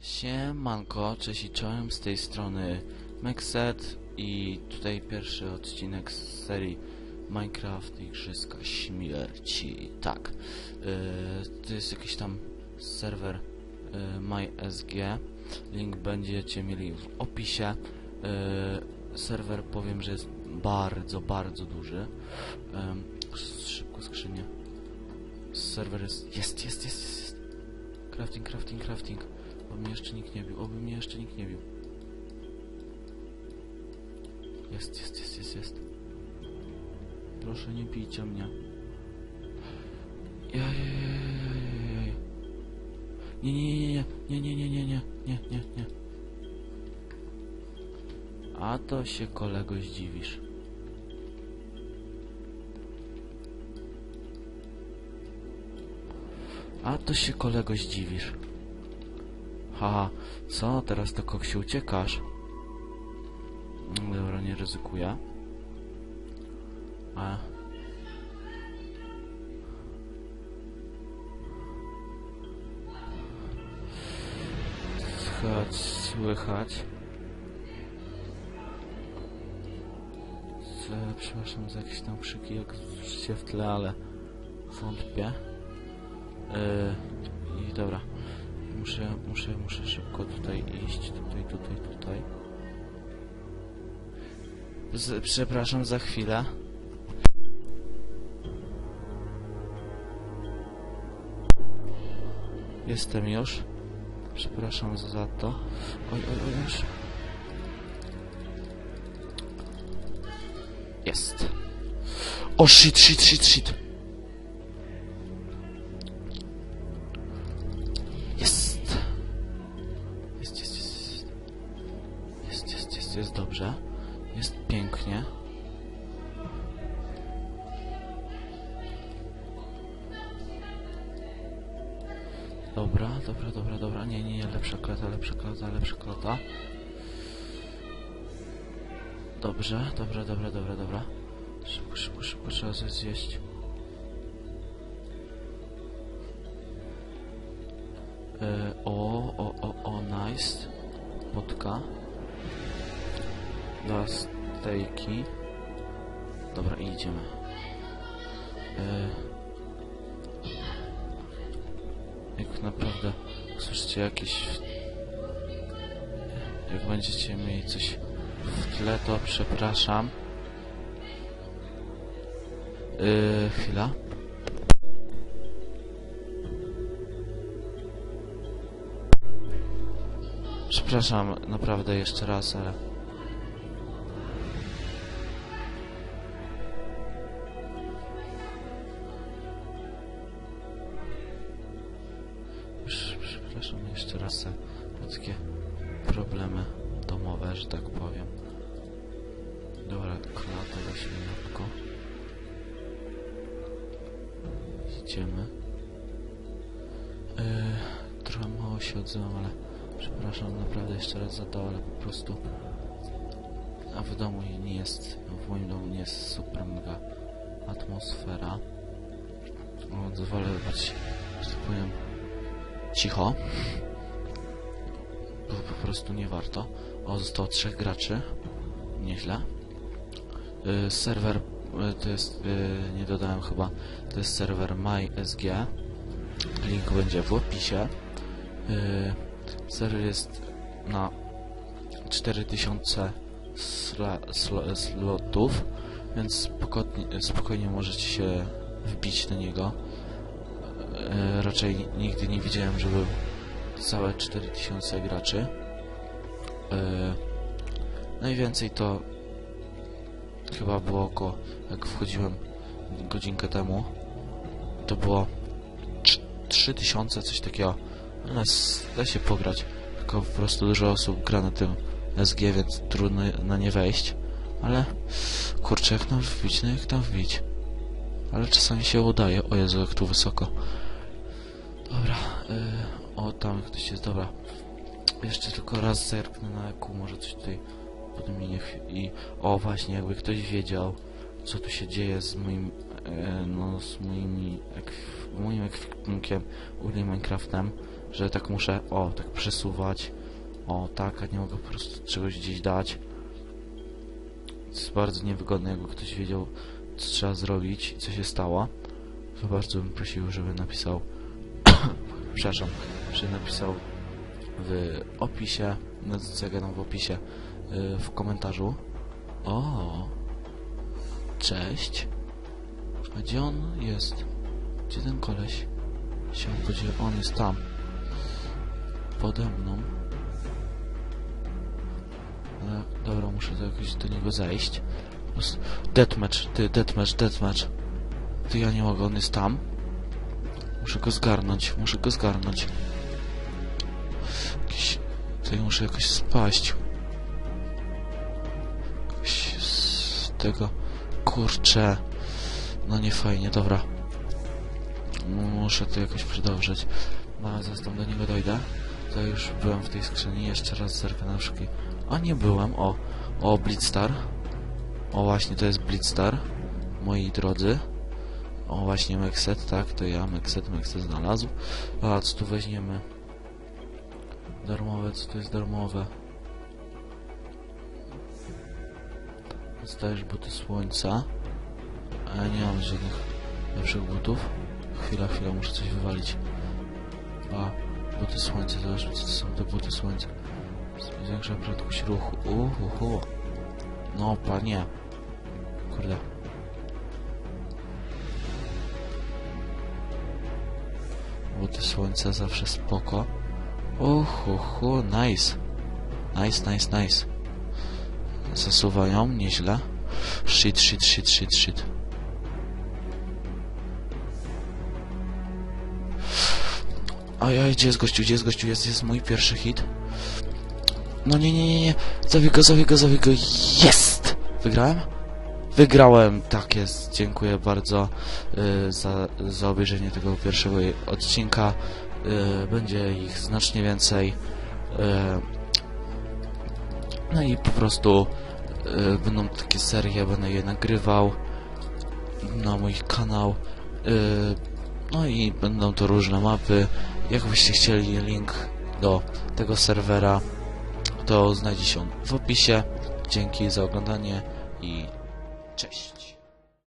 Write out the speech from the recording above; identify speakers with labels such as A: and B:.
A: Siemanko, cześć i czołem, z tej strony Mexet i tutaj pierwszy odcinek z serii Minecraft Igrzyska Śmierci. Tak, yy, to jest jakiś tam serwer yy, MySG, link będziecie mieli w opisie. Yy, serwer powiem, że jest bardzo, bardzo duży. Szybko skrzynię. Serwer jest, jest, jest, jest, jest. jest. Crafting, crafting, crafting. Oby mnie jeszcze nikt nie bił, oby mnie jeszcze nikt nie bił. Jest, jest, jest, jest, jest. Proszę nie bijcie mnie. Jajajajajajaj. Nie, nie, nie, nie, nie, nie, nie, nie, nie, nie, nie. A to się kolego zdziwisz. A to się kolego zdziwisz. Haha, co? Teraz to koksie uciekasz? Dobra, nie ryzykuję. A... Słychać, słychać. Z, przepraszam za jakieś tam krzyki, jak słyszycie w tle, ale wątpię. Yy, I dobra. Muszę, muszę, muszę szybko tutaj iść. Tutaj, tutaj, tutaj. Z, przepraszam za chwilę. Jestem już. Przepraszam za to. Oj, oj, oj. Jest. O, shit, shit, shit, shit. Jest. Jest, jest, jest, jest. Jest, jest, jest, jest dobrze. Jest pięknie. Dobra, dobra, dobra, dobra. Nie, nie, nie, lepsza klata, lepsza klata, lepsza klata. Dobrze, dobra, dobra, dobra, dobra. Szybko, szybko, szybko trzeba coś zjeść. E, o, o, o, o, nice. Potka. Dwa stejki. Dobra, idziemy. E, jak naprawdę słyszycie jakieś... Jak będziecie mieli coś w tle, to przepraszam. Yy, chwila. Przepraszam naprawdę jeszcze raz, ale... Prze- Przepraszam jeszcze raz takie problemy domowe, że tak powiem. Dobra, klatowe świniapko. Idziemy. Yy, trochę mało się odzywam, ale przepraszam naprawdę jeszcze raz za to, ale po prostu a w domu nie jest, w moim domu nie jest super mega atmosfera. No, wolę być, że tak powiem, cicho. Po, prostu nie warto. O, zostało trzech graczy. Nieźle. Y, serwer y, to jest, y, nie dodałem chyba, to jest serwer MySG. Link będzie w opisie. Y, serwer jest na 4000 sla, slotów, więc spokojnie, spokojnie możecie się wbić na niego. Y, raczej nigdy nie widziałem, żeby całe 4000 graczy. Y, najwięcej to chyba było około, jak wchodziłem godzinkę temu, to było trz- 3000, coś takiego. No, s- da się pograć, tylko po prostu dużo osób gra na tym SG, więc trudno na nie wejść. Ale, kurczę, jak tam wbić? No jak tam wbić? Ale czasami się udaje. O Jezu, jak tu wysoko. Dobra, y, o tam ktoś jest, dobra. Jeszcze tylko raz zerknę na eku, może coś tutaj podmienię i o właśnie, jakby ktoś wiedział, co tu się dzieje z moim, e, no z moimi, ekw- moim ekwipunkiem, ogólnie Minecraftem, że tak muszę, o, tak przesuwać, o, tak, a nie mogę po prostu czegoś gdzieś dać. To jest bardzo niewygodne, jakby ktoś wiedział, co trzeba zrobić i co się stało. To bardzo bym prosił, żeby napisał, przepraszam, żeby napisał w opisie, no co ja gadam w opisie, y, w komentarzu. O, cześć. A gdzie on jest? Gdzie ten koleś się podzieje? On jest tam. Pode mną. Ale, dobra, muszę to jakoś do niego zejść. Deathmatch, ty, deathmatch, deathmatch. Ty, ja nie mogę, on jest tam. Muszę go zgarnąć, muszę go zgarnąć. Jakiś... Tutaj muszę jakoś spaść. Jakoś z tego... Kurczę. No nie fajnie, dobra. Muszę to jakoś przedobrzyć. No, zaraz tam do niego dojdę. To już byłem w tej skrzyni, jeszcze raz zerknę na szybki. A nie byłem, o. O, Blitzstar. O, właśnie, to jest Blitzstar. Moi drodzy. O, właśnie, Mexet, tak, to ja, Mexet, Mexet znalazł. A, co tu weźmiemy? Darmowe, co to jest darmowe? Dostajesz buty słońca. A ja nie mam żadnych lepszych butów. Chwila, chwila, muszę coś wywalić. A, buty słońca, zobacz, co to są te buty słońca. Zwiększa prędkość ruchu. Uhuhu. No, panie. Kurde. Buty słońca zawsze spoko. Uhuhu, nice. Nice, nice, nice. Zasuwają, nieźle. Shit, shit, shit, shit, shit. Ojej, gdzie jest gościu, gdzie jest gościu? Jest, jest mój pierwszy hit. No nie, nie, nie, nie. Zawie go, zawie go, zawie go. Jest! Wygrałem? Wygrałem, tak jest. Dziękuję bardzo y, za, za obejrzenie tego pierwszego odcinka. Y, będzie ich znacznie więcej. Y, no i po prostu będą takie serie, będę je nagrywał na mój kanał. No i będą to różne mapy. Jakbyście chcieli link do tego serwera, to znajdzie się on w opisie. Dzięki za oglądanie i cześć.